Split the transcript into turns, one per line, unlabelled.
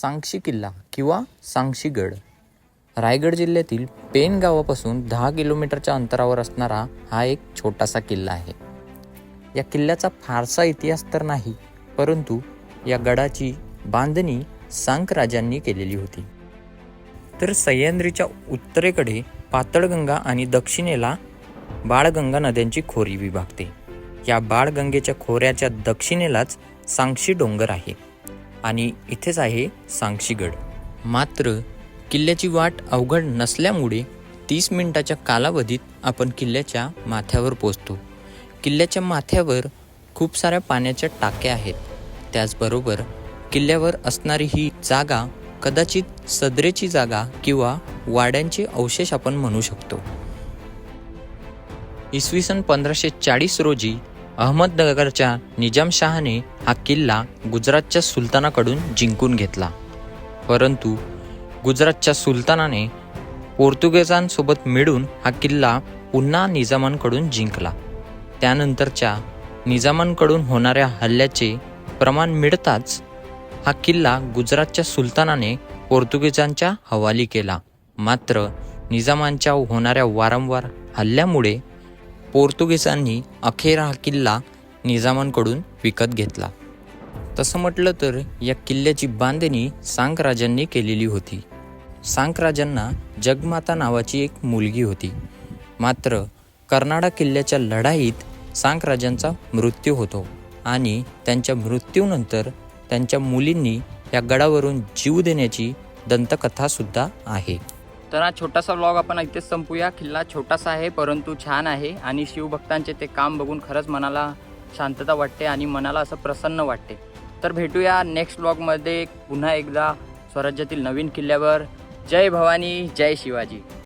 सांगशी किल्ला किंवा सांगशीगड रायगड जिल्ह्यातील पेन गावापासून दहा किलोमीटरच्या अंतरावर असणारा हा एक छोटासा किल्ला आहे. या किल्ल्याचा फारसा इतिहास तर नाही परंतु या गडाची बांधणी सांक राजांनी केलेली होती. तर सह्याद्रीच्या उत्तरेकडे पातळगंगा आणि दक्षिणेला बाळगंगा नद्यांची खोरी विभागते. या बाळगंगेच्या खोऱ्याच्या दक्षिणेलाच सांगशी डोंगर आहे. आणि इथेच आहे सांगशीगड. मात्र किल्ल्याची वाट अवघड नसल्यामुळे तीस मिनिटाच्या कालावधीत आपण किल्ल्याच्या माथ्यावर पोचतो किल्ल्याच्या माथ्यावर खूप साऱ्या पाण्याच्या टाक्या आहेत. त्याचबरोबर किल्ल्यावर असणारी ही जागा कदाचित सदरेची जागा किंवा वाड्यांचे अवशेष आपण म्हणू शकतो. इसवी सन पंधराशे चाळीस रोजी अहमदनगरच्या निजामशहाने हा किल्ला गुजरातच्या सुलतानाकडून जिंकून घेतला. परंतु गुजरातच्या सुलतानाने पोर्तुगेजांसोबत मिळून हा किल्ला पुन्हा निजामांकडून जिंकला. त्यानंतरच्या निजामांकडून होणाऱ्या हल्ल्याचे प्रमाण मिळताच हा किल्ला गुजरातच्या सुलतानाने पोर्तुगीजांच्या हवाली केला. मात्र निजामांच्या होणाऱ्या वारंवार हल्ल्यामुळे पोर्तुगीजांनी अखेर हा किल्ला निजामांकडून विकत घेतला. तसं म्हटलं तर या किल्ल्याची बांधणी सांकराजांनी केलेली होती. सांकराजांना जगमाता नावाची एक मुलगी होती. मात्र कर्नाडा किल्ल्याच्या लढाईत सांकराजांचा मृत्यू होतो आणि त्यांच्या मृत्यूनंतर त्यांच्या मुलींनी या गडावरून जीव देण्याची दंतकथासुद्धा आहे.
तर हा छोटासा व्लॉग आपण इथेच संपूया. किल्ला छोटासा आहे परंतु छान आहे आणि शिवभक्तांचे ते काम बघून खरंच मनाला शांतता वाटते आणि मनाला असं प्रसन्न वाटते. तर भेटूया नेक्स्ट व्लॉगमध्ये पुन्हा एकदा. स्वराज्यातील नवीन किल्ल्यावर. जय भवानी जय शिवाजी.